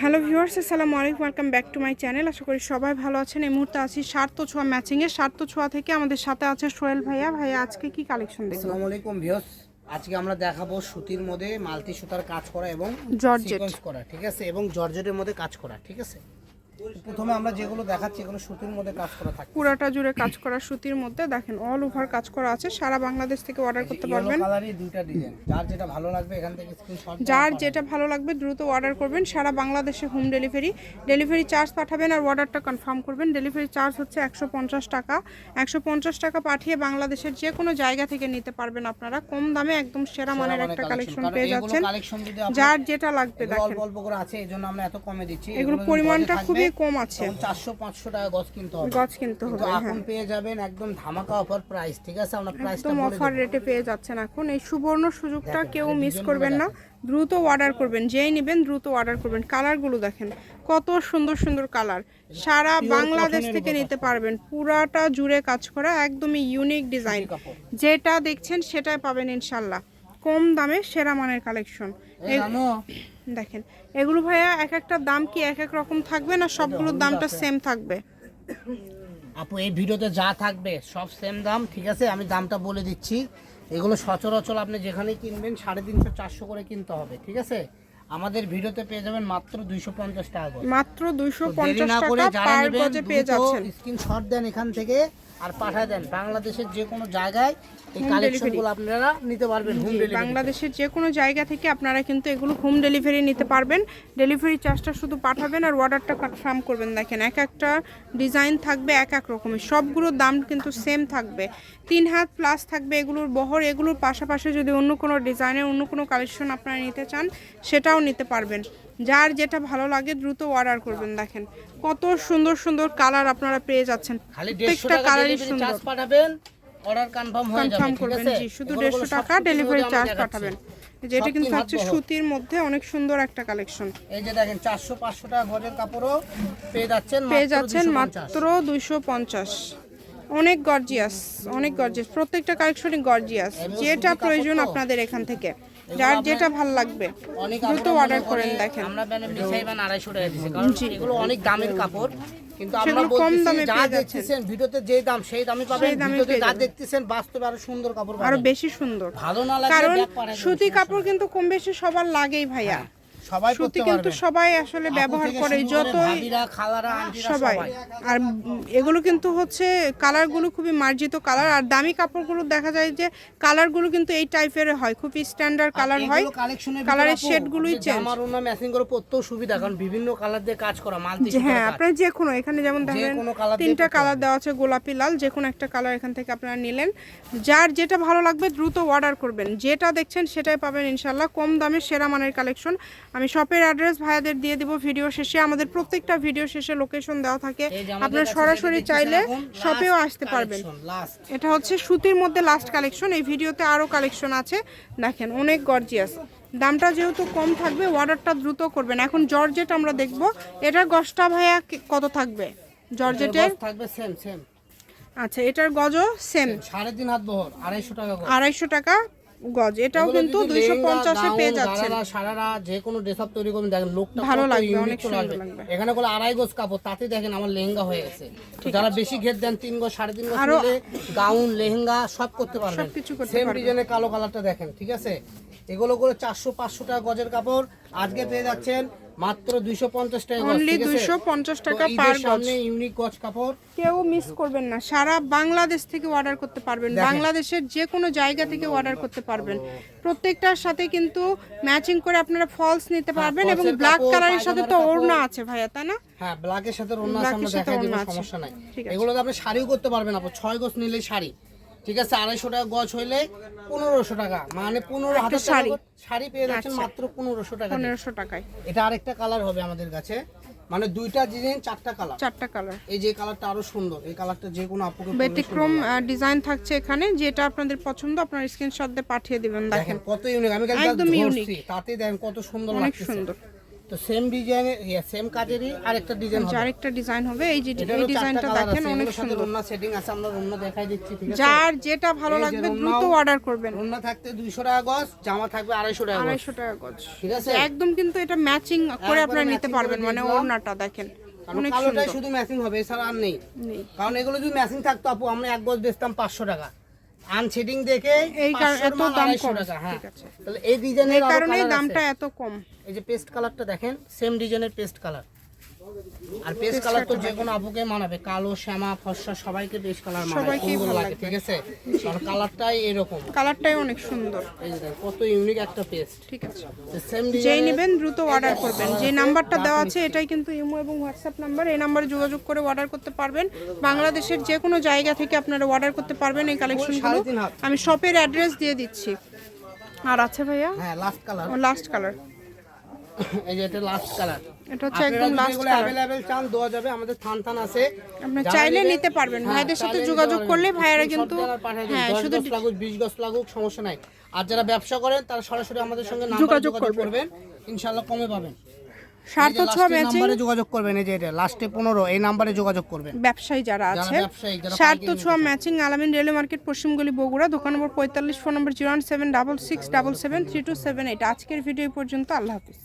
Hello viewers আসসালামু আলাইকুম welcome back to my channel. আশা করি সবাই ভালো আছেন। এই মুহূর্তে আছি সার্ত ছোঁয়া ম্যাচিংয়ে। সার্ত ছোঁয়া থেকে আমাদের সাথে আছে সোহেল ভাইয়া। ভাইয়া আজকে কি কালেকশন দেখব আসসালামু আলাইকুম ভিউয়ার্স। আজকে আমরা দেখাবো সুতির মধ্যে মাল্টি সুতার কাজ করা এবং জর্জেট করা ঠিক আছে? এবং জর্জেটের মধ্যে কাজ করা ঠিক আছে? প্রথমে আমরা যেগুলো দেখাচ্ছি এগুলো সুতির মধ্যে কাজ করা থাকে। পুরাটা জুড়ে কাজ করা সুতির মধ্যে দেখেন অল ওভার কাজ করা আছে। সারা বাংলাদেশ থেকে অর্ডার করতে পারবেন। কালারই দুইটা ডিজাইন যার যেটা ভালো লাগবে এখান থেকে স্ক্রিনশট যার যেটা ভালো লাগবে দ্রুত অর্ডার করবেন। সারা বাংলাদেশে হোম ডেলিভারি ডেলিভারি চার্জ পাঠাবেন আর অর্ডারটা কনফার্ম করবেন। ডেলিভারি চার্জ হচ্ছে একশো পঞ্চাশ টাকা। একশো পঞ্চাশ টাকা পাঠিয়ে বাংলাদেশের যে কোনো জায়গা থেকে নিতে পারবেন আপনারা। কম দামে একদম সেরা মানের একটা কালেকশন পেয়ে যাচ্ছেন। যার যেটা লাগবে দেখেন। অল্প অল্প করে আছে এই জন্য আমরা এত কমে দিচ্ছি। এগুলো পরিমাণটা গজে খুবই কম আছে। চারশো পাঁচশো টাকা গজ কিনতে হবে। গজ কিনতে হবে হ্যাঁ। এখন পেয়ে যাবেন একদম ধামাকা অফার প্রাইস ঠিক আছে? আমরা প্রাইসটা একদম অফার রেটে পেয়ে যাচ্ছেন এখন। এই সুবর্ণ সুযোগটা কেউ মিস করবেন না। দ্রুত অর্ডার করবেন যেই নেবেন দ্রুত অর্ডার করবেন। কালারগুলো দেখেন কত সুন্দর সুন্দর কালার সারা বাংলাদেশ থেকে নিতে পারবেন। পুরাটা জুড়ে কাজ করা একদমই ইউনিক ডিজাইন যেটা দেখছেন সেটাই পাবেন ইনশাল্লাহ। কম দামে সেরা মানের কালেকশন দেখেন এগুলো ভাইয়া এক একটা দাম কি এক এক রকম থাকবে না সবগুলোর দামটা সেম থাকবে? আপু এই ভিডিওতে যা থাকবে সব সেম দাম ঠিক আছে? আমি দামটা বলে দিচ্ছি। এগুলো সচরাচর আপনি যেখানেই কিনবেন সাড়ে তিনশো চারশো করে কিনতে হবে ঠিক আছে? আমাদের ভিডিওতে পেয়ে যাবেন মাত্র দুইশো পঞ্চাশ টাকা করে। মাত্র দুইশো দেরি পঞ্চাশ না করে টাকা যারা পার গজে পেয়ে যাচ্ছেন। স্ক্রিনশট দেন এখান থেকে আর পাঠায় দেন। বাংলাদেশের যে কোনো জায়গায় এই Home কালেকশনগুলো আপনারা নিতে পারবেন হোম ডেলিভারি বাংলাদেশের যে কোনো জায়গা থেকে আপনারা কিন্তু এগুলো হোম ডেলিভারি নিতে পারবেন। ডেলিভারি চার্জটা শুধু পাঠাবেন আর অর্ডারটা কনফার্ম করবেন। দেখেন এক একটা ডিজাইন থাকবে এক এক রকমের। সবগুলোর দাম কিন্তু সেম থাকবে। তিন হাত প্লাস থাকবে এগুলোর বহর। এগুলোর পাশাপাশি যদি অন্য কোনো ডিজাইনের অন্য কোনো কালেকশন আপনারা নিতে চান সেটাও নিতে পারবেন। যার যেটা ভালো লাগে দ্রুত অর্ডার করবেন। দেখেন কত সুন্দর সুন্দর কালার আপনারা পেয়ে যাচ্ছেন। প্রত্যেকটা কালারই সুন্দর। পাঠাবেন। অর্ডার কনফার্ম হয়ে যাবে কনফার্ম ঠিক করবেন জি শুধু এগুলো দেড়শো সব টাকা ডেলিভারি চার্জ পাঠাবেন। যেটা কিন্তু হচ্ছে সুতির মধ্যে অনেক সুন্দর একটা কালেকশন এই যে দেখেন চারশো পাঁচশো টাকা গজের কাপড়ও পেয়ে যাচ্ছেন পেয়ে মাত্র যাচ্ছেন মাত্র দুইশো পঞ্চাশ। অনেক গর্জিয়াস অনেক গর্জিয়াস প্রত্যেকটা কালেকশনই গর্জিয়াস যেটা প্রয়োজন আপনাদের এখান থেকে। যার যেটা ভালো লাগবে দ্রুত অর্ডার করেন দেখেন। আমরা মিশাইবান আড়াইশো টাকা দিচ্ছি কারণ এগুলো অনেক দামের কাপড়। কিন্তু আমরা বলতেছি দামে যা দেখতেছেন ভিডিওতে যে দাম সেই দামই পাবেন। ভিডিওতে যা দেখতেছেন বাস্তবে আরও সুন্দর কাপড় আরও বেশি সুন্দর। ভালো না লাগে কারণ সুতি কাপড় কিন্তু কম বেশি সবার লাগেই ভাইয়া। নেই। সবাই সুতি কিন্তু সবাই আসলে ব্যবহার করে যতই সবাই। আর এগুলো কিন্তু হচ্ছে কালারগুলো খুবই মার্জিত কালার। আর দামি কাপড়গুলো দেখা যায় যে কালারগুলো কিন্তু এই টাইপের হয় খুব স্ট্যান্ডার্ড কালার হয়। কালারের শেডগুলোই চেঞ্জ আমার অন্য ম্যাচিং করে পরতেও সুবিধা কারণ বিভিন্ন কালার দিয়ে কাজ করা মাল্টি হ্যাঁ আপনার যে কোনো এখানে যেমন দেখেন তিনটা কালার দেওয়া আছে গোলাপি লাল যে কোনো একটা কালার এখান থেকে আপনারা নিলেন। যার যেটা ভালো লাগবে দ্রুত অর্ডার করবেন। যেটা দেখছেন সেটাই পাবেন ইনশাল্লাহ কম দামে সেরা মানের কালেকশন আমি শপের অ্যাড্রেস ভাইয়াদের দিয়ে দিব ভিডিও শেষে। আমাদের প্রত্যেকটা ভিডিও শেষে লোকেশন দেওয়া থাকে। আপনারা সরাসরি চাইলে শপেও আসতে পারবেন। এটা হচ্ছে সুতির মধ্যে লাস্ট কালেকশন এই ভিডিওতে আরও কালেকশন আছে। দেখেন অনেক গর্জিয়াস দামটা যেহেতু কম থাকবে অর্ডারটা দ্রুত করবেন। এখন জর্জেট আমরা দেখব। এটার গসটা ভাইয়া কত থাকবে? জর্জেটের? থাকবে সেম সেম আচ্ছা এটার গজও সেম সাড়ে তিন হাত বহর আড়াইশো টাকা আড়াইশো টাকা গজ এটাও কিন্তু যদি দুইশো লেহেঙ্গা, পঞ্চাশে পেয়ে যাচ্ছেন। সারারা যে কোনো ড্রেস আপ তৈরি দেখেন লোকটা ভালো লাগবে, অনেক সুন্দর লাগবে। এখানে আড়াই গজ কাপড় তাতে দেখেন আমার লেহেঙ্গা হয়ে গেছে। তো যারা বেশি ঘের দেন তিন গজ সাড়ে তিন গজ আরো- নিলে গাউন লেহেঙ্গা সব করতে পারবেন। সবকিছু করতে সেম পারবেন। ডিজাইনের কালো কালারটা দেখেন ঠিক আছে? এগুলো করে চারশো পাঁচশো টাকা গজের কাপড়। আজকে পেয়ে যাচ্ছেন মাত্র দুইশো পঞ্চাশ টাকা অনলি ঠিক আছে? দুইশো পঞ্চাশ তো টাকা পার সামনে ইউনিক গজ কাপড়। কেউ মিস করবেন না। সারা বাংলাদেশ থেকে অর্ডার করতে পারবেন। বাংলাদেশের যে কোনো জায়গা থেকে অর্ডার করতে পারবেন। প্রত্যেকটার সাথে কিন্তু ম্যাচিং করে আপনারা ফলস নিতে পারবেন এবং ব্ল্যাক কালারের সাথে তো ওড়না আছে ভাইয়া তাই না? হ্যাঁ ব্ল্যাকের সাথে রন্না ব্ল্যাকের আমরা দেখাই দিব ওড়না সমস্যা নাই। আছে। আপনি শাড়িও করতে পারবেন আপনি ছয় গজ নিলে শাড়ি। ঠিক আছে আড়াইশো টাকা গজ হইলে পনেরোশো টাকা। মানে পনেরো হাজার শাড়ি। শাড়ি পেয়ে যাচ্ছেন আচ্ছা। মাত্র পনেরোশো টাকা। পনেরোশো টাকায়। এটা আরেকটা কালার হবে আমাদের কাছে। মানে দুইটা ডিজাইন চারটা কালার। চারটা কালার। এই যে কালারটা আরও সুন্দর এই কালারটা যে কোনো আপুকে ব্যতিক্রম ডিজাইন থাকছে এখানে যেটা আপনাদের পছন্দ আপনার স্ক্রিনশট দিয়ে পাঠিয়ে দিবেন দেখেন কত ইউনিক আমি একদম ইউনিক তাতে দেখেন কত সুন্দর অনেক সুন্দর। তো সেম ডিজাইনের সেম কাজেরই আরেকটা ডিজাইন হবে। আরেকটা ডিজাইন হবে এই যে এই ডিজাইনটা দেখেন অনেক সুন্দর। রুন্না সেটিং আছে আমরা রুন্না দেখাই দিচ্ছি ঠিক আছে? যার যেটা ভালো লাগবে দ্রুত অর্ডার করবেন। রুন্না থাকতে দুইশো টাকা গজ জামা থাকবে আড়াইশো টাকা গজ। আড়াইশো টাকা গজ। ঠিক আছে? একদম কিন্তু এটা ম্যাচিং করে আপনারা নিতে পারবেন মানে। ওড়নাটা দেখেন অনেক সুন্দর। শুধু ম্যাচিং হবে এছাড়া আর নেই। কারণ এগুলো যদি ম্যাচিং থাকতো আপু আমরা এক গজ বেচতাম পাঁচশো টাকা। আনসেটিং দেখে এই 500 এত দাম কম। টাকা, হ্যাঁ। ঠিক আছে। তাহলে এই ডিজাইনের এই কারণেই দামটা এত কম। এই যে পেস্ট কালারটা দেখেন সেম ডিজাইনের পেস্ট কালার আর পেস্ট কালার তো যে কোনো আপুকে মানাবে কালো শ্যামা ফর্সা সবাইকে পেস্ট কালার মানাবে সুন্দর ভালো লাগে ঠিক আছে? কারণ কালারটাই এরকম। কালারটাই অনেক সুন্দর। এই দেখেন, কত ইউনিক একটা পেস্ট ঠিক আছে। সেম যেই নেবেন দ্রুত অর্ডার করবেন। যে নাম্বারটা দেওয়া আছে এটাই কিন্তু ইমো এবং হোয়াটসঅ্যাপ নাম্বার এই নাম্বারে যোগাযোগ করে অর্ডার করতে পারবেন। বাংলাদেশের যে কোনো জায়গা থেকে আপনারা অর্ডার করতে পারবেন এই কালেকশনগুলো আমি শপের অ্যাড্রেস দিয়ে দিচ্ছি। আর আছে ভাইয়া? হ্যাঁ লাস্ট কালার লাস্ট কালার এই যে এটা লাস্ট কালার এটা হচ্ছে একদম লাস্ট কালার অ্যাভেলেবেল চান দেওয়া যাবে। আমাদের থান থান আছে। আপনি চাইলে নিতে পারবেন। হ্যাঁ, ভাইদের সাথে যোগাযোগ করলে ভাইয়েরা কিন্তু। হ্যাঁ শুধু লাগুক 20 গজ লাগুক সমস্যা নাই। আর যারা ব্যবসা করেন তারা সরাসরি আমাদের সঙ্গে যোগাযোগ করবেন। ইনশাআল্লাহ কমে পাবেন। স্বার্থ ছোঁয়া ম্যাচিং যোগাযোগ করবেন। এই যে এটা লাস্টে 15 এই নাম্বারে যোগাযোগ করবেন। ব্যবসায়ী যারা আছে ছোঁয়া ম্যাচিং আলামিন রেলওয়ে মার্কেট পশ্চিমগলি বগুড়া দোকান নম্বর পঁয়তাল্লিশ ফোন নম্বর আজকের ভিডিও পর্যন্ত। আল্লাহ হাফিজ।